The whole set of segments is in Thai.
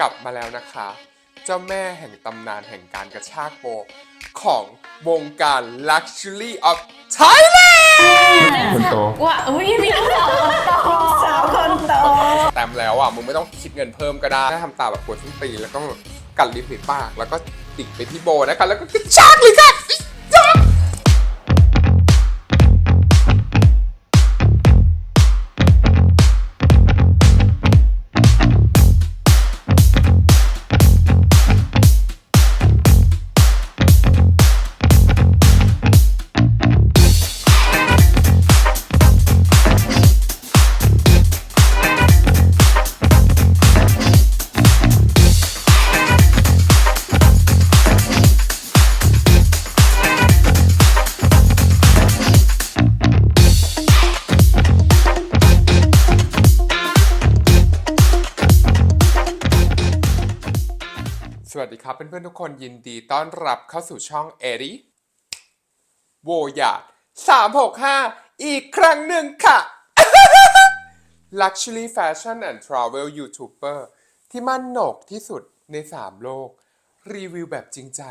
กลับมาแล้วนะคะ เจ้าแม่แห่งตำนานแห่งการกระชากโบของวงการ Luxury of Thailand คนโตว่าอุ้ยมีลูกสาวคนโตสาวคนโตแต้มแล้วอะมึงไม่ต้องคิดเงินเพิ่มก็ได้ถ้าทำตาแบบปวดสิ้นปีแล้วก็กัดลิปหรือปาก แล้วก็ติดไปที่โบนะคะแล้วก็กระชากเลยค่ะ คนยินดีต้อนรับเข้าสู่ช่องเอริโวยาด365 อีกครั้งหนึ่งค่ะ Luxury Fashion and Travel YouTuber ที่มั่นโหนกที่สุดใน 3 โลก รีวิวแบบจริงใจ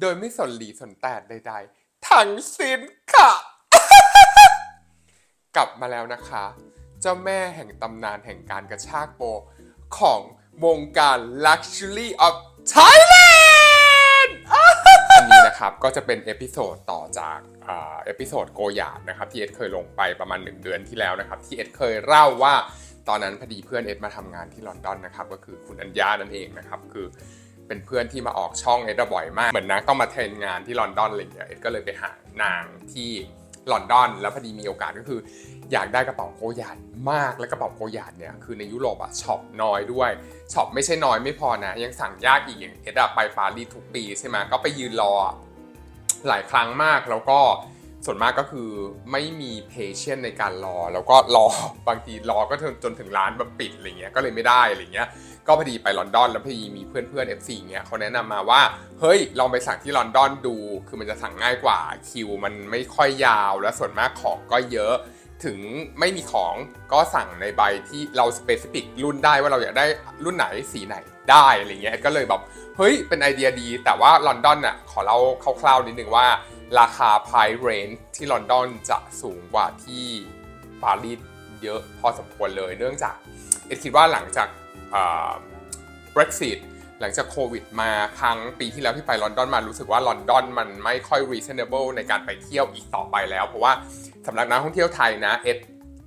โดยไม่สนหลีสนแตดใดๆ ทั้งสิ้นค่ะ กลับมาแล้วนะคะ เจ้าแม่แห่งตำนานแห่งการกระชากโปของวงการ Luxury of Thailand นะครับก็จะเป็นเอพิโซดต่อจากเอพิโซดโกยาดนะครับที่เอ็ดเคยลงไปประมาณ 1 เดือนที่แล้วนะครับที่เอ็ดเคยเล่าว่าตอนนั้นพอดีเพื่อนเอ็ดมาทำงานที่ลอนดอนนะครับก็คือคุณอัญญานั่นเองนะครับคือเป็นเพื่อนที่มาออกช่องเอ็ดบ่อยมากเหมือนนางต้องมาเทรนงานที่ลอนดอนอะไรอย่างเงี้ยเอ็ดก็เลยไปหานางที่ลอนดอนแล้วพอดีมีโอกาสก็คืออยากได้กระเป๋าโกยาดมากและกระเป๋าโกยาดเนี่ยคือในยุโรปอะช็อปน้อยด้วยช็อปไม่ใช่น้อยไม่พอนะ ยังสั่งยากอีกอย่างเอ็ดอะไปปารีสทุกปีใช่ไหมก็ไปยืนรอ หลายครั้งมากแล้วก็ส่วนมากก็คือไม่มีเพเชนในการรอ แล้วก็รอบางทีรอก็จนถึงร้านแบบปิดอะไรเงี้ยก็เลยไม่ได้อะไรเงี้ยก็พอดีไปลอนดอนแล้วพอดีมีเพื่อนเพื่อน FC เงี้ยเขาแนะนำมาว่าเฮ้ยลองไปสั่งที่ลอนดอนดู คือมันจะสั่งง่ายกว่าคิวมันไม่ค่อยยาว และส่วนมากของก็เยอะ ถึงไม่มีของก็สั่งในใบที่เราสเปซิฟิกรุ่นได้ว่าเราอยากได้รุ่นไหนสีไหนได้อะไรเงี้ยก็เลยแบบเฮ้ยเป็นไอเดียดี แต่ว่าลอนดอนน่ะขอเล่าคร่าวๆนิดนึงว่า ราคา price range ที่ลอนดอนจะสูงกว่าที่ปารีสเยอะพอสมควรเลยเนื่องจากเอ็ดคิดว่าหลังจากอ่า Brexit หลังจากโควิดมาครั้งปีที่แล้วที่ไปลอนดอนมารู้สึกว่าลอนดอนมันไม่ค่อย reasonable ในการไปเที่ยวอีกต่อไปแล้ว เพราะว่าสำหรับนักท่องเที่ยวไทยนะเอ็ด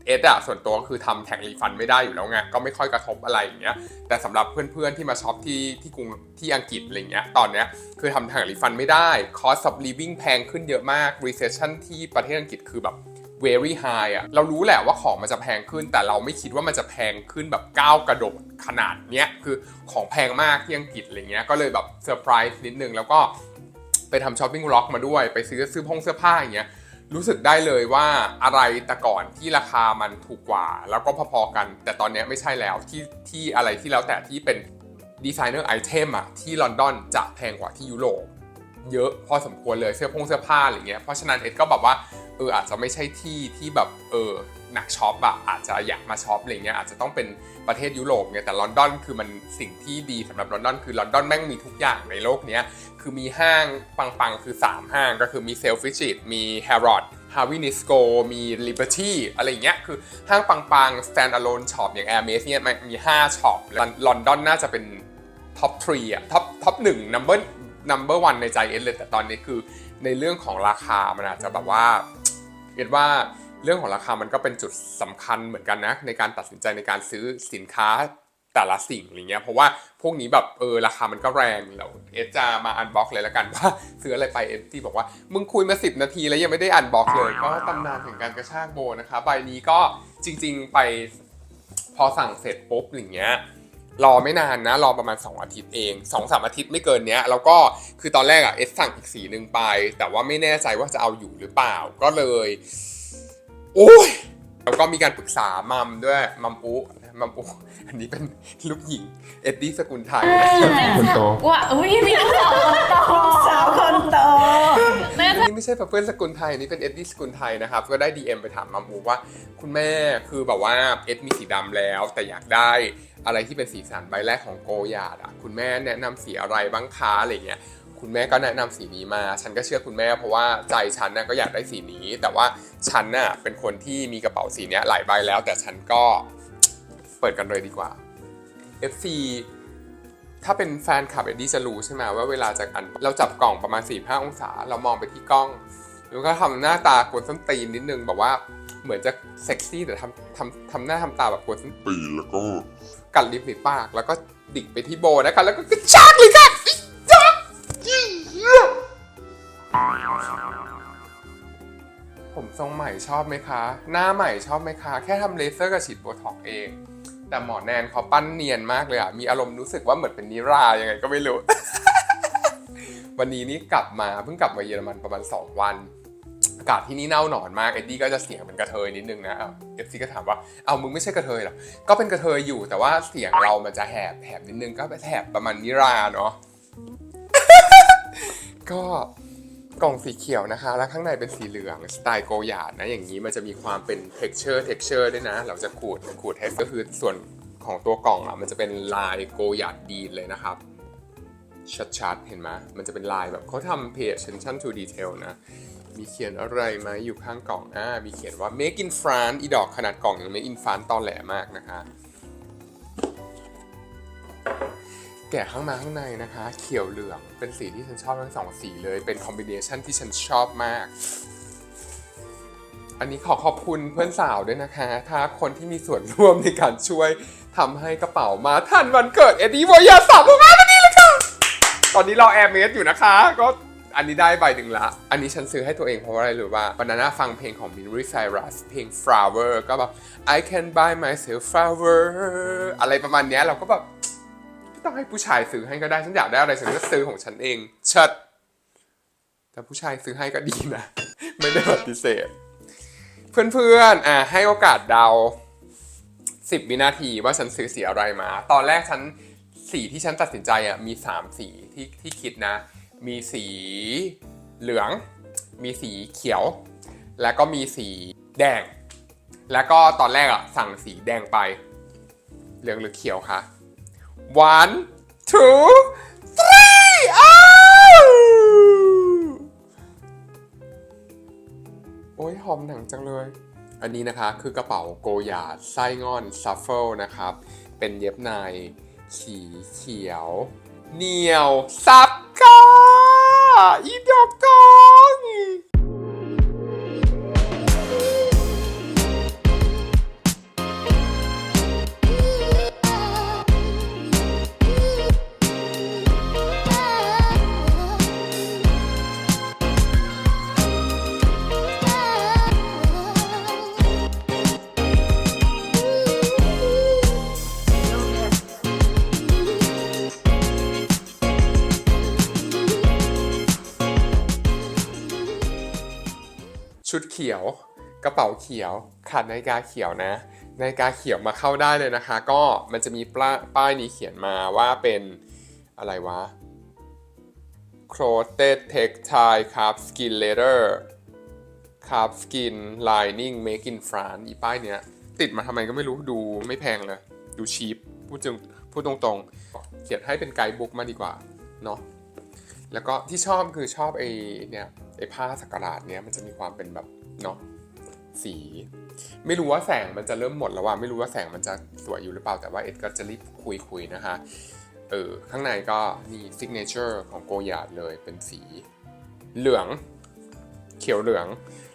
เอ็ดอะส่วนตัวก็คือทำแท็กรีฟันไม่ได้อยู่แล้วไงก็ไม่ค่อยกระทบอะไรอย่างเงี้ยแต่สำหรับเพื่อนๆที่มาช็อปที่ที่กรุงที่อังกฤษอะไรเงี้ยตอนเนี้ยคือทำแท็กรีฟันไม่ได้ cost of living แพงขึ้นเยอะมาก recession ที่ประเทศอังกฤษคือแบบ very high อะเรารู้แหละว่าของมันจะแพงขึ้น แต่เราไม่คิดว่ามันจะแพงขึ้นแบบก้าวกระโดดขนาดเนี้ยคือของแพงมากที่อังกฤษอะไรเงี้ยก็เลยแบบเซอร์ไพรส์นิดนึงแล้วก็ไปทำช้อปปิ้งล็อกมาด้วยไปซื้อซื้อพงเสื้อผ้าอย่างเงี้ยรู้สึกได้เลยว่าอะไรแต่ก่อนที่ราคามันถูกกว่า แล้วก็พอๆกัน แต่ตอนนี้ไม่ใช่แล้วที่ที่อะไรที่แล้วแต่ที่เป็นดีไซเนอร์ไอเทมอะที่ลอนดอนจะแพงกว่าที่ยุโรปเยอะพอสมควรเลยเสื้อพงเสื้อผ้าอะไรเงี้ยเพราะฉะนั้นเอ็ดก็แบบว่า เอออาจจะไม่ใช่ที่ที่แบบเออหนักช็อปอะอาจจะอยากมาช็อปอะไรเงี้ยอาจจะต้องเป็นประเทศยุโรปเนี่ยแต่ลอนดอนคือมันสิ่งที่ดีสำหรับลอนดอนคือลอนดอนแม่งมีทุกอย่างในโลกเนี้ยคือมีห้างปังๆ คือ 3 ห้างก็คือมีเซลฟิชิตมี Harrods ฮาวินิสโกมี Liberty อะไรเงี้ยคือห้างปังๆ stand-alone shop อย่าง Hermes เนี่ยมันมี 5ช็อปลอนดอนน่าจะเป็นท็อปทรีอะท็อปท็อปหนึ่งนัมเบอร์นัมเบอร์วันในใจเอ็นเลยแต่ตอนนี้คือในเรื่องของราคามันอาจจะแบบว่า เอ็นว่าเรื่องของราคามันก็เป็นจุดสำคัญเหมือนกันนะ ในการตัดสินใจในการซื้อสินค้าแต่ละสิ่งอะไรเงี้ยเพราะว่าพวกนี้แบบเออราคามันก็แรงแล้วเอสจะมาอันบ็อกเลยแล้วกันว่าซื้ออะไรไปเอสที่บอกว่า มึงคุยมา 10 นาทีแล้วยังไม่ได้อันบ็อกเลยก็ตำนานถึงการกระชากโบนะคะใบนี้ก็จริง ๆ ไปพอสั่งเสร็จปุ๊บอย่างเงี้ย รอไม่นานนะ รอประมาณ 2 อาทิตย์เอง2 3อาทิตย์ไม่เกินเนี้ยแล้วก็คือตอนแรกอะเอสสั่งอีกสีหนึ่งไป แต่ว่าไม่แน่ใจว่าจะเอาอยู่หรือเปล่าก็เลย โอ้ย แล้วก็มีการปรึกษามัมด้วยมัมปุ๊มัมโออันนี้เป็นลูกหญิง เอ็ดดี้สกุลไทยนะคนโตว่าอุ้ยมีลูกสาวคนโตสาวคนโตน่าจะนี่ไม่ใช่เพื่อนสกุลไทยอันนี่เป็นเอ็ดดี้สกุลไทยนะครับ ก็ได้ DM ไปถามมัมโอว่า คุณแม่คือแบบว่าเอ็ดมีสีดำแล้ว แต่อยากได้อะไรที่เป็นสีสันใบแรกของโกยาดอะคุณแม่แนะนำสีอะไรบ้างคะอะไรเงี้ย คุณแม่ก็แนะนำสีนี้มา ฉันก็เชื่อคุณแม่เพราะว่าใจฉันน่ะก็อยากได้สีนี้ แต่ว่าฉันน่ะเป็นคนที่มีกระเป๋าสีนี้หลายใบแล้ว แต่ฉันก็เปิดกันเลยดีกว่า FC ถ้าเป็นแฟนคลับเอ็ดดี้จะรู้ใช่ไหมว่าเวลาจากอันเราจับกล่องประมาณ4 5องศา เรามองไปที่กล้องแล้วก็ทำหน้าตากวนส้นตีนนิดนึงแบบว่าเหมือนจะเซ็กซี่แต่ทำทำทำหน้าทำตาแบบกวนส้นปีนแล้วก็กัดลิปในปาก แล้วก็ดิ่งไปที่โบนะคะแล้วก็กระชากเลยค่ะ ผมทรงใหม่ชอบไหมคะ หน้าใหม่ชอบไหมคะ แค่ทำเลเซอร์กับฉีดโบท็อกเอง แต่หมอแนนเขาปั้นเนียนมากเลยอะมีอารมณ์รู้สึกว่าเหมือนเป็นนิรายังไงก็ไม่รู้ วันนี้นี่กลับมาเพิ่งกลับมาเยอรมันประมาณ 2 วันอากาศที่นี่เน่าหนอนมากเอ็ดดี้ก็จะเสียงเป็นกระเทยนิดนึงนะเอฟซีก็ถามว่าเอามึงไม่ใช่กระเทยหรอ ก็เป็นกระเทยอยู่แต่ว่าเสียงเรามันจะแหบแหบนิดนึงก็แหบประมาณนิราเนาะก็ กล่องสีเขียวนะคะ แล้วข้างในเป็นสีเหลืองสไตล์โกหยาดนะอย่างนี้มันจะมีความเป็น texture texture ด้วยนะเราจะขูดขูดให้ก็คือส่วนของตัวกล่องอะมันจะเป็นลายโกหยาดดีนเลยนะครับ ชัดๆ เห็นไหมมันจะเป็นลายแบบเขาทำ pay attention to detail นะมีเขียนอะไรไหมอยู่ข้างกล่องอ่ามีเขียนว่า make in France อีดอกขนาดกล่องยัง make in France ตอนแหลมากนะคะ แกะข้างมาข้างในนะคะ เขียวเหลืองเป็นสีที่ฉันชอบทั้งสองสีเลย เป็นคอมบิเนชันที่ฉันชอบมาก อันนี้ขอขอบคุณเพื่อนสาวด้วยนะคะ ถ้าคนที่มีส่วนร่วมในการช่วยทำให้กระเป๋ามาทันวันเกิดเอ็ดดี้วอยาสามมาวันนี้เลยค่ะ ตอนนี้เราแอร์เมสอยู่นะคะ ก็อันนี้ได้ใบหนึ่งละ อันนี้ฉันซื้อให้ตัวเองเพราะอะไรหรือว่าบานาน่าฟังเพลงของ Miley Cyrus เพลง Flower ก็แบบ I can buy myself flower อะไรประมาณเนี้ยเราก็แบบ ต้องให้ผู้ชายซื้อให้ก็ได้ฉันอยากได้อะไรฉันก็ซื้อของฉันเองเชิดแต่ผู้ชายซื้อให้ก็ดีนะ ไม่ได้ปฏิเสธ เพื่อนๆอะให้โอกาสเดา 10 วินาทีว่าฉันซื้อสีอะไรมา ตอนแรกฉันสีที่ฉันตัดสินใจอะมี 3 สีที่ที่คิดนะ มีสีเหลือง มีสีเขียว แล้วก็มีสีแดง แล้วก็ตอนแรกอะสั่งสีแดงไป เหลืองหรือเขียวคะ one two three อ้าวโอ้ยหอมหนังจังเลย อันนี้นะคะคือกระเป๋าโกยาไส้งอนซัฟเฟิลนะครับ เป็นเย็บในสีเขียวเหนียวซับก้าอีดอกทอง ดเขียว กระเป๋าเขียว ขาดนาฬิกาเขียวนะนาฬิกาเขียวมาเข้าได้เลยนะคะ ก็มันจะมีป้ายป้ายนี้เขียนมาว่าเป็นอะไรวะ Clothed Textile Carb Skin Leather Carb Skin Lining Make in France อีป้ายเนี้ย ติดมาทำไมก็ไม่รู้ดูไม่แพงเลย ดูชีพพูดจริงพูดตรงๆ เขียนให้เป็นไกด์บุ๊กมาดีกว่า เนาะแล้วก็ที่ชอบคือชอบไอ้เนี่ย ผ้าสักราดเนี่ยมันจะมีความเป็นแบบเนาะสี ไม่รู้ว่าแสงมันจะเริ่มหมดแล้วว่าไม่รู้ว่าแสงมันจะสวยอยู่หรือเปล่าแต่ว่าเอ็ดก็จะรีบคุยคุยๆนะคะเออข้างในก็นี่ซิกเนเจอร์ของโกยาดเลยเป็นสี เหลือง เขียวเหลือง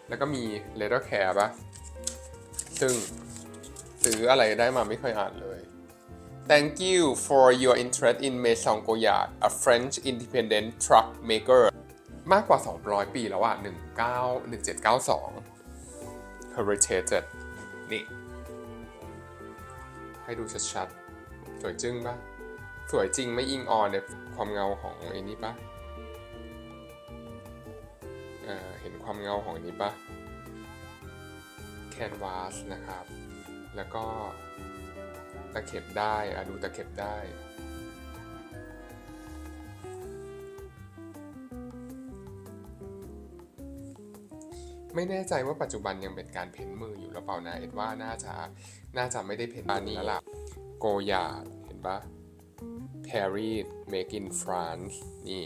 แล้วก็มีเลเ t อร์แคร์ปะซึ่งซื้ออะไรได้มาไม่เคยอ่านเลย Thank you for your interest in Maison Goyard a French independent truck maker มากกว่า 200 ปีแล้วอะ19 1792 Heritage นี่ ให้ดูชัดๆ สวยจึ้งปะสวยจริงไม่อิงออนในความเงาของไอ้นี่ปะเออเห็นความเงาของอันนี้ปะ Canvas นะครับ แล้วก็ตะเข็บได้อะดูตะเข็บได้ ไม่แน่ใจว่าปัจจุบันยังเป็นการเพ้นมืออยู่หรือเปล่านะ เอ็ดว่าน่าจะน่าจะไม่ได้เพ้นอันนี้แล้วล่ะโกยาดเห็นปะ Paris Make in France นี่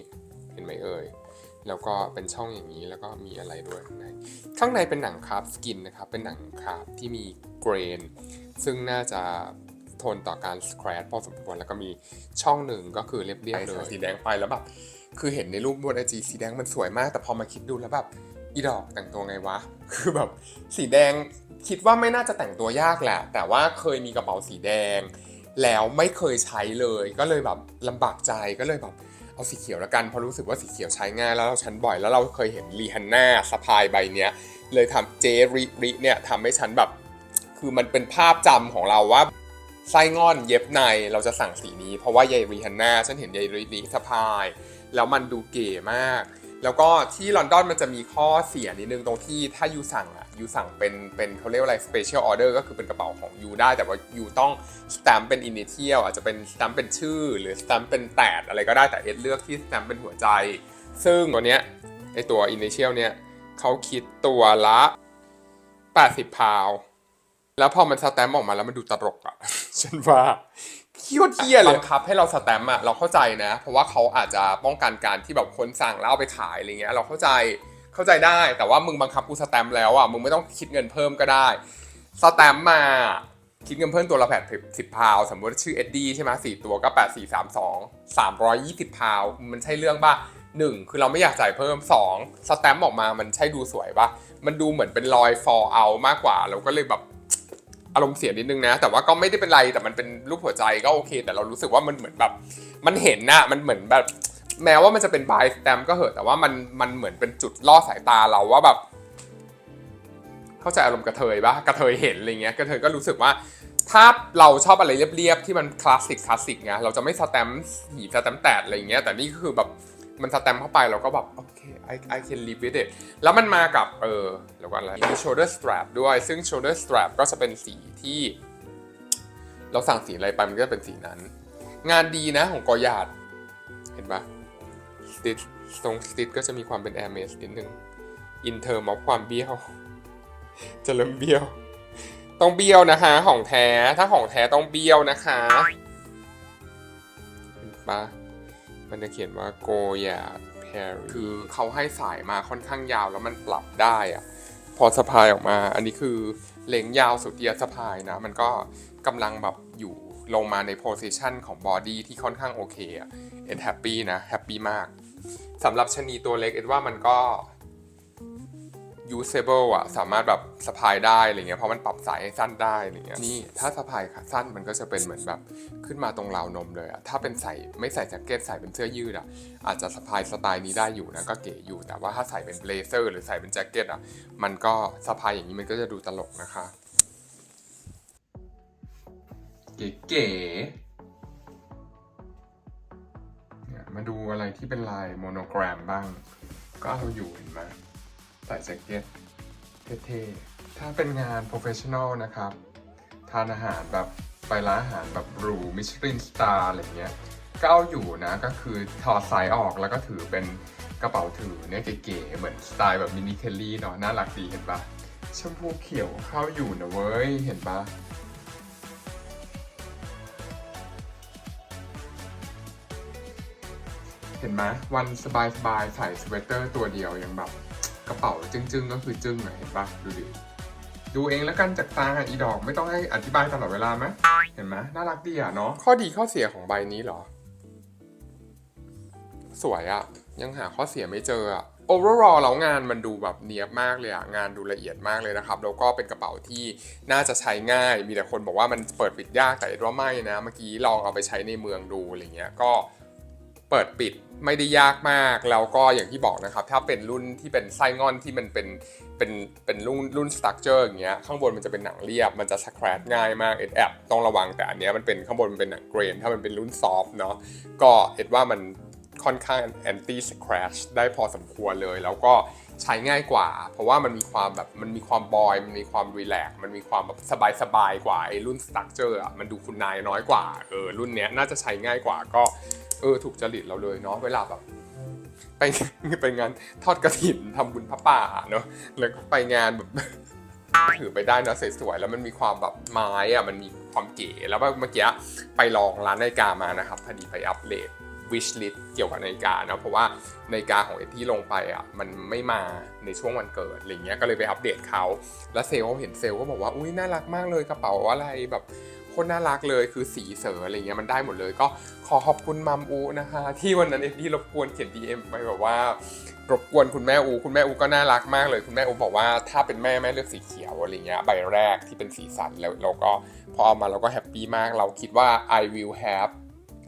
เห็นไหมเอ่ย แล้วก็เป็นช่องอย่างนี้แล้วก็มีอะไรด้วยข้างในข้างในเป็นหนังคราฟสกินนะครับ เป็นหนังคราฟที่มีเกรน ซึ่งน่าจะทนต่อการสแครชพอสมควรแล้วก็มีช่องหนึ่งก็คือเรียบๆเลยสีแดงไปแล้วแบบคือเห็นในรูปบนไอจีสีแดงมันสวยมาก แต่พอมาคิดดูแล้วแบบ อีดอกแต่งตัวไงวะ คือแบบสีแดงคิดว่าไม่น่าจะแต่งตัวยากแหละ แต่ว่าเคยมีกระเป๋าสีแดง แล้วไม่เคยใช้เลย ก็เลยแบบลำบากใจก็เลยแบบเอาสีเขียวละกันเพราะรู้สึกว่าสีเขียวใช้ง่ายแล้วเราใช้บ่อยแล้วเราเคยเห็นรีฮันน่าสะพายใบเนี้ยเลยทำเจริริเนี่ยทำให้ฉันแบบ คือมันเป็นภาพจำของเราว่าไส้งอนเย็บในเราจะสั่งสีนี้ เพราะว่ายายรีฮันน่าฉันเห็นยายริริสะพาย แล้วมันดูเก๋มาก แล้วก็ที่ลอนดอนมันจะมีข้อเสียนิดนึงตรงที่ถ้ายูสั่งอะยูสั่งเป็นเป็นเขาเรียกว่าอะไร special order ก็คือเป็นกระเป๋าของยูได้แต่ว่ายูต้องสแตมป์เป็น initial อาจจะเป็นสแตมป์เป็นชื่อ หรือสแตมป์เป็นแตดอะไรก็ได้แต่เอ็ดเลือกที่สแตมป์เป็นหัวใจ ซึ่งตัวเนี้ยไอตัว initial เนี่ยเขาคิดตัวละ 80 พาว แล้วพอมันสแตมป์ออกมาแล้วมันดูตลกอะฉันว่าเคี้ยวเที่ยเลยบังคับให้เราสแตมป์อะเราเข้าใจนะ เพราะว่าเขาอาจจะป้องกันการที่แบบคนสั่งแล้วเอาไปขายอะไรเงี้ยเราเข้าใจเข้าใจได้ แต่ว่ามึงบังคับกูสแตมป์แล้วอะมึงไม่ต้องคิดเงินเพิ่มก็ได้สแตมป์มาคิดเงินเพิ่มตัวละแปดสิบพาวสมมติชื่อเอ็ดดี้ใช่ไหมสี่ตัวก็แปดสี่สามสองสามร้อยยี่สิบพาวมันใช่เรื่องป่ะหนึ่งคือเราไม่อยากจ่ายเพิ่มสองสแตมป์ออกมามันใช่ดูสวยป่ะมันดูเหมือนเป็นรอย fall out มากกว่าเราก็เลยแบบ อารมณ์เสียนิดนึงนะ แต่ว่าก็ไม่ได้เป็นไรแต่มันเป็นรูปหัวใจก็โอเค แต่เรารู้สึกว่ามันเหมือนแบบ มันเห็นนะมันเหมือนแบบ แม้ว่ามันจะเป็นบายสแตมก็เหอะแต่ว่ามันมันเหมือนเป็นจุดล่อสายตาเราว่าแบบ เข้าใจอารมณ์กระเทยปะกระเทยเห็นอะไรเงี้ยกระเทยก็รู้สึกว่าถ้าเราชอบอะไรเรียบๆที่มันคลาสสิกคลาสสิกไงเราจะไม่สแตมป์หีสแตมป์แตดอะไรเงี้ยแต่นี่ก็คือแบบ มันสแตมเข้าไปเราก็แบบ โอเค I I can live with it แล้วมันมากับ เออแล้วก็อะไรมี shoulder strap ด้วย ซึ่ง shoulder strap ก็จะเป็นสีที่ เราสั่งสีอะไรไปมันก็จะเป็นสีนั้น งานดีนะของกอยาด เห็นปะสติตรงสติก็จะมีความเป็น air m e s นิดนึง in term of ความเบี้ยว จะเริ่มเบี้ยว ต้องเบี้ยวนะคะของแท้ ถ้าของแท้ต้องเบี้ยวนะคะ เห็นปะ มันจะเขียนว่าโกยาดแพรคือเขาให้สายมาค่อนข้างยาวแล้วมันปรับได้อะพอสะพายออกมา อันนี้คือเล็งยาวสุดที่จะสะพายนะ มันก็กำลังแบบอยู่ลงมาในโพสิชันของบอดี้ที่ค่อนข้างโอเคอะเอ็ดแฮปปี้นะ แฮปปี้มากสำหรับชนีตัวเล็กเอ็ดว่ามันก็ usable อะสามารถแบบสะพายได้อะไรเงี้ยเพราะมันปรับสายให้สั้นได้อะไรเงี้ยนี่ถ้าสะพายสั้นมันก็จะเป็นเหมือนแบบขึ้นมาตรงราวนมเลยอะถ้าเป็นใส่ไม่ใส่แจ็คเก็ตใส่เป็นเสื้อยืดอะอาจจะสะพายสไตล์นี้ได้อยู่นะก็เก๋อยู่ แต่ว่าถ้าใส่เป็นเบลเซอร์ หรือใส่เป็นแจ็คเก็ตอะมันก็สะพายอย่างนี้มันก็จะดูตลกนะคะ เก๋ๆเนี่ยมาดูอะไรที่เป็นลายโมโนแกรมบ้าง ก็เอาอยู่เห็นไหม ใส่แจ็คเก็ตเท่ๆ ถ้าเป็นงานโปรเฟชชั่นอลนะครับ ทานอาหารแบบไปร้านอาหารแบบหรูมิชลินสตาร์อะไรเงี้ยก็เอาอยู่นะก็คือถอดสายออกแล้วก็ถือเป็นกระเป๋าถือเนี่ยเก๋ๆเหมือนสไตล์แบบมินิเคลลี่เนาะน่ารักดีเห็นปะชมพูเขียวเข้าอยู่นะเว้ย เห็นปะเห็นไหมวันสบายๆใส่สเวตเตอร์ตัวเดียวยังแบบ กระเป๋าจึ้งๆก็คือจึ้งอะเห็นปะดูดิดูเองแล้วกันจากตาอีดอกไม่ต้องให้อธิบายตลอดเวลาไหมเห็นไหมน่ารักดีอะเนาะข้อดีข้อเสียของใบนี้เหรอ สวยอะ ยังหาข้อเสียไม่เจออะ overall แล้วงานมันดูแบบเนียบมากเลยอะงานดูละเอียดมากเลยนะครับ แล้วก็เป็นกระเป๋าที่น่าจะใช้ง่าย มีแต่คนบอกว่ามันเปิดปิดยากแต่ว่าไม่นะ เมื่อกี้ลองเอาไปใช้ในเมืองดูอะไรเงี้ยก็ เปิดปิดไม่ได้ยากมากแล้วก็อย่างที่บอกนะครับ ถ้าเป็นรุ่นที่เป็นไส้งอนที่มันเป็นเป็นเป็นรุ่นรุ่นสตั๊กเจอร์อย่างเงี้ยข้างบนมันจะเป็นหนังเรียบ มันจะสครชง่ายมากเอ็ดแอบต้องระวังแต่อันเนี้ยมันเป็นข้างบนมันเป็นหนังเกรน ถ้ามันเป็นรุ่นซอฟต์เนาะก็เอ็ดว่ามันค่อนข้างแอนตี้สครชได้พอสมควรเลย แล้วก็ใช้ง่ายกว่า เพราะว่ามันมีความแบบมันมีความบอย มันมีความรีแลกมันมีความแบบสบายสบายกว่าไอ้รุ่นสตั๊กเจอร์อะมันดูคุณนายน้อยกว่าเออรุ่นเนี้ยน่าจะใช้ง่ายกว่าก็ เออถูกจริตเราเลยเนาะเวลาแบบไปไปงานทอดกระถิ่นทำบุญพระป่าเนาะแล้วก็ไปงานแบบถือไปได้เนอะสวยๆแล้วมันมีความแบบไม้อะมันมีความเก๋แล้วเมื่อกี้ไปลองร้านนาฬิกามานะครับพอดีไปอัปเดต wish list เกี่ยวกับนาฬิกาเนอะเพราะว่านาฬิกาของเอ็ดที่ลงไปอะมันไม่มาในช่วงวันเกิดอะไรเงี้ยก็เลยไปอัปเดตเขาแล้วเซลล์เขาเห็นเซลล์ก็บอกว่าอุ้ยน่ารักมากเลยกระเป๋าอะไรแบบ คตรน่ารักเลยคือสีเสออะไรเงี้ยมันได้หมดเลย ก็ขอขอบคุณมัมอูนะคะ ที่วันนั้นเอ็ดที่รบกวนเขียน DM ไปแบบว่ารบกวนคุณแม่อู คุณแม่อูก็น่ารักมากเลย คุณแม่อูบอกว่าถ้าเป็นแม่แม่เลือกสีเขียวอะไรเงี้ยใบแรกที่เป็นสีสันแล้วเราก็พอเอามาเราก็แฮปปี้มากเราคิดว่า I will have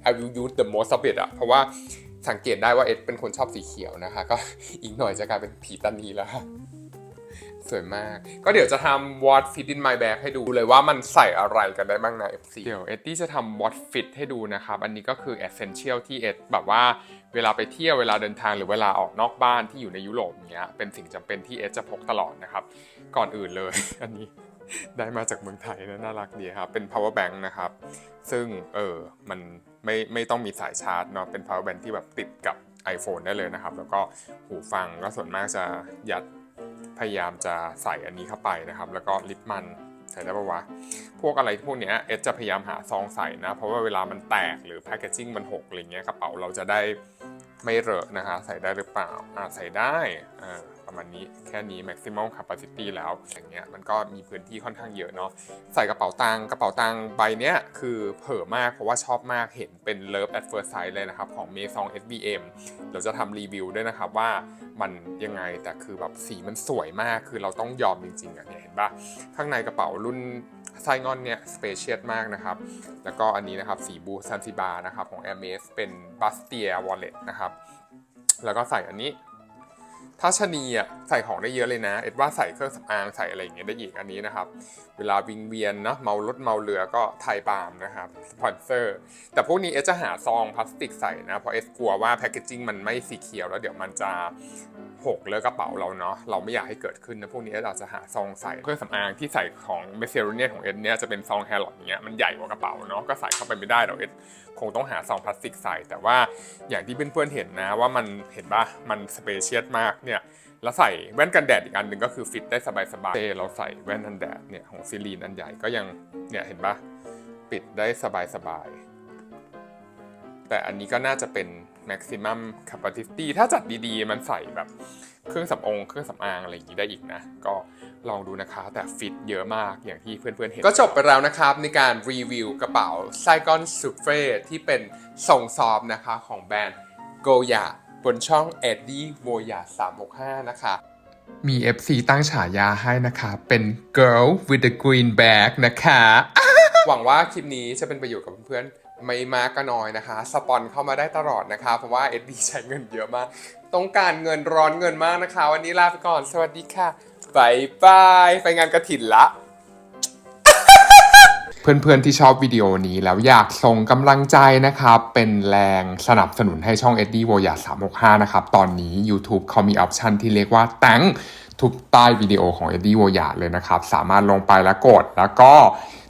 I will use the most of it อะเพราะว่าสังเกตได้ว่าเอ็ดเป็นคนชอบสีเขียวนะคะ ก็อีกหน่อยจะกลายเป็นผีตานีแล้วค่ะ สวยมาก ก็เดี๋ยวจะทำ what fit in my bag ให้ดูเลยว่ามันใส่อะไรกันได้บ้างใน FC เดี๋ยวเอ็ดดี้จะทำ what fit ให้ดูนะครับ อันนี้ก็คือ essential ที่เอ็ดแบบว่าเวลาไปเที่ยวเวลาเดินทางหรือเวลาออกนอกบ้านที่อยู่ในยุโรปเนี้ยเป็นสิ่งจำเป็นที่เอ็ดจะพกตลอดนะครับ ก่อนอื่นเลย อันนี้ได้มาจากเมืองไทยนะน่ารักดีครับ เป็น power bank นะครับ ซึ่งเออมันไม่ไม่ต้องมีสายชาร์จเนาะเป็น power bank ที่แบบติดกับ iPhone ได้เลยนะครับ แล้วก็หูฟังก็ส่วนมากจะยัด พยายามจะใส่อันนี้เข้าไปนะครับ แล้วก็ลิปมันใส่ได้ปะวะ พวกอะไรพวกเนี้ยเอสจะพยายามหาซองใส่นะ เพราะว่าเวลามันแตกหรือแพคเกจิ้งมันหกอะไรเงี้ยกระเป๋าเราจะได้ไม่เลอะนะคะ ใส่ได้หรือเปล่าอ่าใส่ได้อ่า ประมาณนี้แค่นี้ maximum capacity แล้วอย่างเงี้ยมันก็มีพื้นที่ค่อนข้างเยอะเนาะใส่กระเป๋าตังค์กระเป๋าตังค์ใบเนี้ยคือเผอมากเพราะว่าชอบมากเห็นเป็น love at first sight เลยนะครับ ของ Maison SBM เดี๋ยวจะทำรีวิวด้วยนะครับว่ามันยังไงแต่คือแบบสีมันสวยมากคือเราต้องยอมจริงๆอะเนี่ยเห็นปะข้างในกระเป๋ารุ่นไซงอนเนี่ยสเปเชียลมากนะครับ แล้วก็อันนี้นะครับสีบูซันซิบานะครับของ Hermes เป็น Bastia Wallet นะครับ แล้วก็ใส่อันนี้ ถ้าชะนีอะใส่ของได้เยอะเลยนะ เอ็ดว่าใส่เครื่องสำอางใส่อะไรอย่างเงี้ยได้อีกอันนี้นะครับ เวลาวิงเวียนเนาะเมารถเมาเรือก็ไทยปาล์มนะครับสปอนเซอร์แต่พวกนี้เอสจะหาซองพลาสติกใส่นะเพราะเอสกลัวว่าแพคเกจจิ้งมันไม่สีเขียวแล้วเดี๋ยวมันจะหกเลอะกระเป๋าเราเนาะเราไม่อยากให้เกิดขึ้นนะพวกนี้เอสอาจจะหาซองใส่เครื่องสำอางที่ใส่ของเมเซโรเนียของเอสเนี่ยจะเป็นซองแฮร์ลอตอย่างเงี้ยมันใหญ่กว่ากระเป๋าเนาะก็ใส่เข้าไปไม่ได้เราเอสคงต้องหาซองพลาสติกใส่ แต่ว่าอย่างที่เพื่อนๆเห็นนะว่ามันเห็นปะมันสเปเชียลมากเนี่ยแล้วใส่แว่นกันแดดอีกอันหนึ่งก็คือฟิตได้สบายๆเต้เราใส่แว่นกันแดดเนี่ยของซิลีนอันใหญ่ก็ยังเนี่ยเห็นปะปิดได้สบายๆแต่อันนี้ก็น่าจะเป็น maximum capacity ถ้าจัดดีๆ มันใส่แบบเครื่องสำอางเครื่องสำอางอะไรอย่างนี้ได้อีกนะ ก็ลองดูนะคะ แต่ฟิตเยอะมากอย่างที่เพื่อนๆเห็น ก็จบไปแล้วนะครับในการรีวิวกระเป๋าไซกอนซูเฟที่เป็นทรงซอฟนะคะของแบรนด์โกยา บนช่อง e d d i e v o y a 365 นะคะ มี FC ตั้งฉายาให้นะคะ เป็น Girl with the Green Bag นะคะ หวังว่าคลิปนี้จะเป็นประโยชน์กับเพื่อนๆ ไม่มากก็น้อยนะคะ สปอนเข้ามาได้ตลอดนะคะ เพราะว่า SD ใช้เงินเยอะมาก ต้องการเงินร้อนเงินมากนะคะ วันนี้ลาไปก่อน สวัสดีค่ะบายบาย ไปงานกระถินละ เพื่อนๆที่ชอบวิดีโอนี้แล้วอยากส่งกำลังใจนะครับ เป็นแรงสนับสนุนให้ช่อง Eddie v o y a 365นะครับ ตอนนี้ YouTube เขามีออปชันที่เรียกว่าแตงทุกใต้วิดีโอของ Eddie v o y a เลยนะครับ สามารถลงไปแล้วกด แล้วก็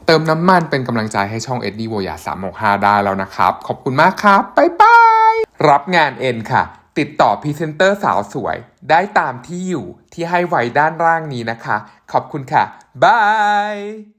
เติมน้ำมันเป็นกำลังใจให้ช่อง Eddie v o y a 365ได้แล้วนะครับ ขอบคุณมากครับบ๊ายบายรับงานเอ็นค่ะ ติดต่อพรีเซนเตอร์สาวสวย ได้ตามที่อยู่ที่ให้ไว้ด้านล่างนี้นะคะ ขอบคุณค่ะบาย